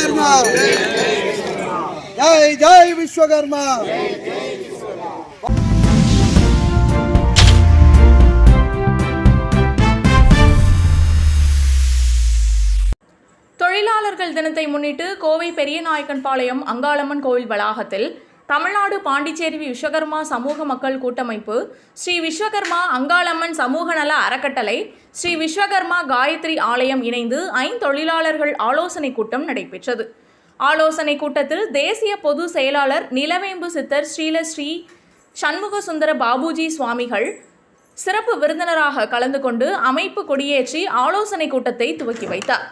விஸ்வகர்மா. ஜெய் ஜெய் விஸ்வகர்மா. தொழிலாளர்கள் தினத்தை முன்னிட்டு கோவை பெரியநாயக்கன்பாளையம் அங்காளம்மன் கோவில் வளாகத்தில் தமிழ்நாடு பாண்டிச்சேரி விஸ்வகர்மா சமூக மக்கள் கூட்டமைப்பு ஸ்ரீ விஸ்வகர்மா அங்காளம்மன் சமூக நல அறக்கட்டளை ஸ்ரீ விஸ்வகர்மா காயத்ரி ஆலயம் இணைந்து ஐந்தொழிலாளர்கள் ஆலோசனை கூட்டம் நடைபெற்றது. ஆலோசனை கூட்டத்தில் தேசிய பொது செயலாளர் நிலவேம்பு சித்தர் ஸ்ரீலஸ்ரீ சண்முக சுந்தர பாபுஜி சுவாமிகள் சிறப்பு விருந்தினராக கலந்து கொண்டு அமைப்பு கொடியேற்றி ஆலோசனை கூட்டத்தை துவக்கி வைத்தார்.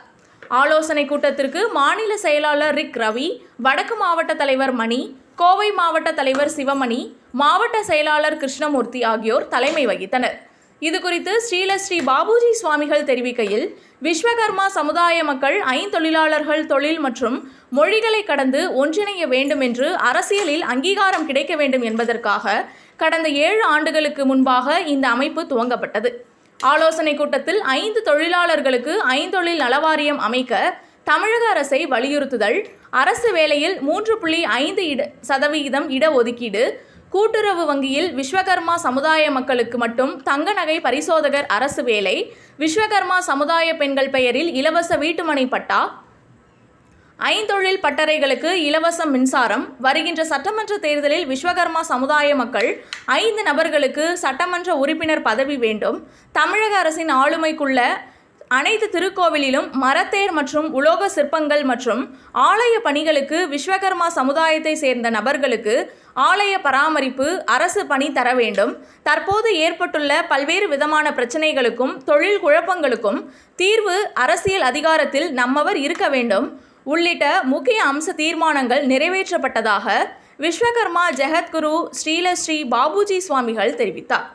ஆலோசனை கூட்டத்திற்கு மாநில செயலாளர் ரிக் ரவி வடக்கு மாவட்ட தலைவர் மணி கோவை மாவட்ட தலைவர் சிவமணி மாவட்ட செயலாளர் கிருஷ்ணமூர்த்தி ஆகியோர் தலைமை வகித்தனர். இது குறித்து ஸ்ரீலஸ்ரீ பாபுஜி சுவாமிகள் தெரிவிக்கையில் விஸ்வகர்மா சமுதாய மக்கள் ஐந்தொழிலாளர்கள் தொழில் மற்றும் மொழிகளை கடந்து ஒன்றிணைய வேண்டும் என்று அரசியலில் அங்கீகாரம் கிடைக்க வேண்டும் என்பதற்காக கடந்த ஏழு ஆண்டுகளுக்கு முன்பாக இந்த அமைப்பு துவங்கப்பட்டது. ஆலோசனை கூட்டத்தில் ஐந்து தொழிலாளர்களுக்கு ஐந்தொழில் நலவாரியம் அமைக்க தமிழக அரசை வலியுறுத்துதல் அரசு வேலையில் மூன்று புள்ளி ஐந்து இட சதவிகிதம் இடஒதுக்கீடு கூட்டுறவு வங்கியில் விஸ்வகர்மா சமுதாய மக்களுக்கு மட்டும் தங்க நகை பரிசோதகர் அரசு வேலை விஸ்வகர்மா சமுதாய பெண்கள் பெயரில் இலவச வீட்டுமனை பட்டா ஐந்தொழில் பட்டறைகளுக்கு இலவச மின்சாரம் வருகின்ற சட்டமன்ற தேர்தலில் விஸ்வகர்மா சமுதாய மக்கள் ஐந்து நபர்களுக்கு சட்டமன்ற உறுப்பினர் பதவி வேண்டும் தமிழக அரசின் ஆளுமைக்குள்ள அனைத்து திருக்கோவிலிலும் மரத்தேர் மற்றும் உலோக சிற்பங்கள் மற்றும் ஆலய பணிகளுக்கு விஸ்வகர்மா சமுதாயத்தை சேர்ந்த நபர்களுக்கு ஆலய பராமரிப்பு அரசு பணி தர வேண்டும். தற்போது ஏற்பட்டுள்ள பல்வேறு விதமான பிரச்சனைகளுக்கும் தொழில் குழப்பங்களுக்கும் தீர்வு அரசியல் அதிகாரத்தில் நம்மவர் இருக்க வேண்டும். உள்ளிட்ட முக்கிய அம்ச தீர்மானங்கள் நிறைவேற்றப்பட்டதாக விஸ்வகர்மா ஜெகத்குரு ஸ்ரீலஸ்ரீ பாபுஜி சுவாமிகள் தெரிவித்தார்.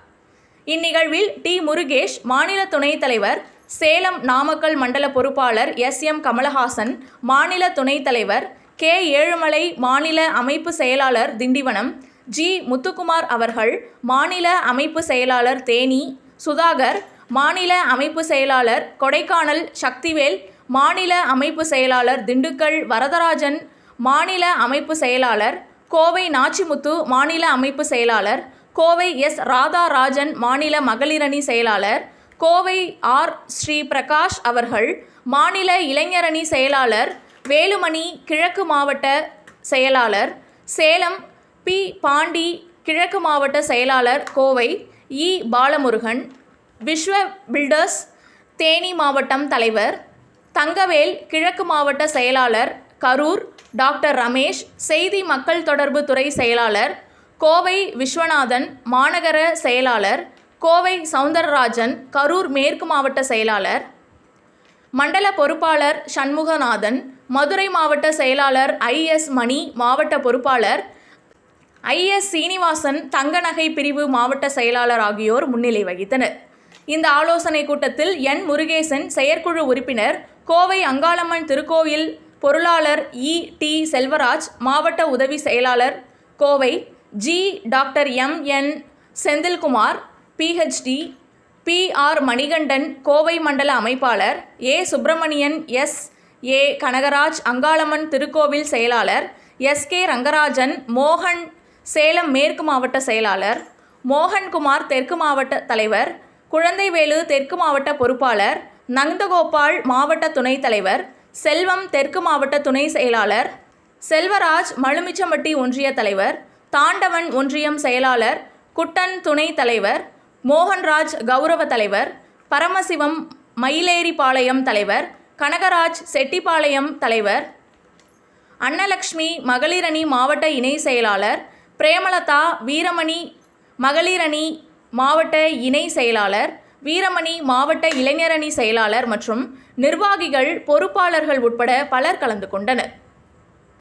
இந்நிகழ்வில் டி முருகேஷ் மாநில துணைத் தலைவர் சேலம் நாமக்கல் மண்டல பொறுப்பாளர் எஸ் எம் கமலஹாசன் மாநில துணைத் தலைவர் கே ஏழுமலை மாநில அமைப்பு செயலாளர் திண்டிவனம் ஜி முத்துக்குமார் அவர்கள் மாநில அமைப்பு செயலாளர் தேனி சுதாகர் மாநில அமைப்பு செயலாளர் கொடைக்கானல் சக்திவேல் மாநில அமைப்பு செயலாளர் திண்டுக்கல் வரதராஜன் மாநில அமைப்பு செயலாளர் கோவை நாச்சிமுத்து மாநில அமைப்பு செயலாளர் கோவை எஸ் ராதாராஜன் மாநில மகளிரணி செயலாளர் கோவை ஆர். ஸ்ரீ பிரகாஷ் அவர்கள் மாநில இளைஞரணி செயலாளர் வேலுமணி கிழக்கு மாவட்ட செயலாளர் சேலம் பி. பாண்டி கிழக்கு மாவட்ட செயலாளர் கோவை இ. பாலமுருகன் விஸ்வ பில்டர்ஸ் தேனி மாவட்டம் தலைவர் தங்கவேல் கிழக்கு மாவட்ட செயலாளர் கரூர் டாக்டர் ரமேஷ் செய்தி மக்கள் தொடர்பு துறை செயலாளர் கோவை விஸ்வநாதன் மாநகர செயலாளர் கோவை சவுந்தரராஜன் கரூர் மேற்கு மாவட்ட செயலாளர் மண்டல பொறுப்பாளர் சண்முகநாதன் மதுரை மாவட்ட செயலாளர் ஐஎஸ் மணி மாவட்ட பொறுப்பாளர் ஐஎஸ் சீனிவாசன் தங்க நகை பிரிவு மாவட்ட செயலாளர் ஆகியோர் முன்னிலை வகித்தனர். இந்த ஆலோசனை கூட்டத்தில் என் முருகேசன் செயற்குழு உறுப்பினர் கோவை அங்காளம்மன் திருக்கோயில் பொருளாளர் இ டி செல்வராஜ் மாவட்ட உதவி செயலாளர் Kovai G doctor M N Senthilkumar PhD P R Manikandan Kovai மண்டல அமைப்பாளர் A Subramanian S A Kanagaraj Angalamman திருக்கோவில் செயலாளர் எஸ் கே ரங்கராஜன் மோகன் சேலம் மேற்கு மாவட்ட செயலாளர் மோகன்குமார் தெற்கு மாவட்ட தலைவர் குழந்தைவேலு தெற்கு மாவட்ட பொறுப்பாளர் நந்தகோபால் மாவட்ட துணைத் தலைவர் செல்வம் தெற்கு மாவட்ட துணை செயலாளர் செல்வராஜ் மழுமிச்சம்பட்டி ஒன்றிய தலைவர் தாண்டவன் ஒன்றியம் செயலாளர் குட்டன் துணை தலைவர் மோகன்ராஜ் கௌரவ தலைவர் பரமசிவம் மயிலேரிபாளையம் தலைவர் கனகராஜ் செட்டிபாளையம் தலைவர் அன்னலக்ஷ்மி மகளிரணி மாவட்ட இணை செயலாளர் பிரேமலதா வீரமணி மகளிரணி மாவட்ட இணை செயலாளர் வீரமணி மாவட்ட இளைஞரணி செயலாளர் மற்றும் நிர்வாகிகள் பொறுப்பாளர்கள் உட்பட பலர் கலந்து கொண்டனர்.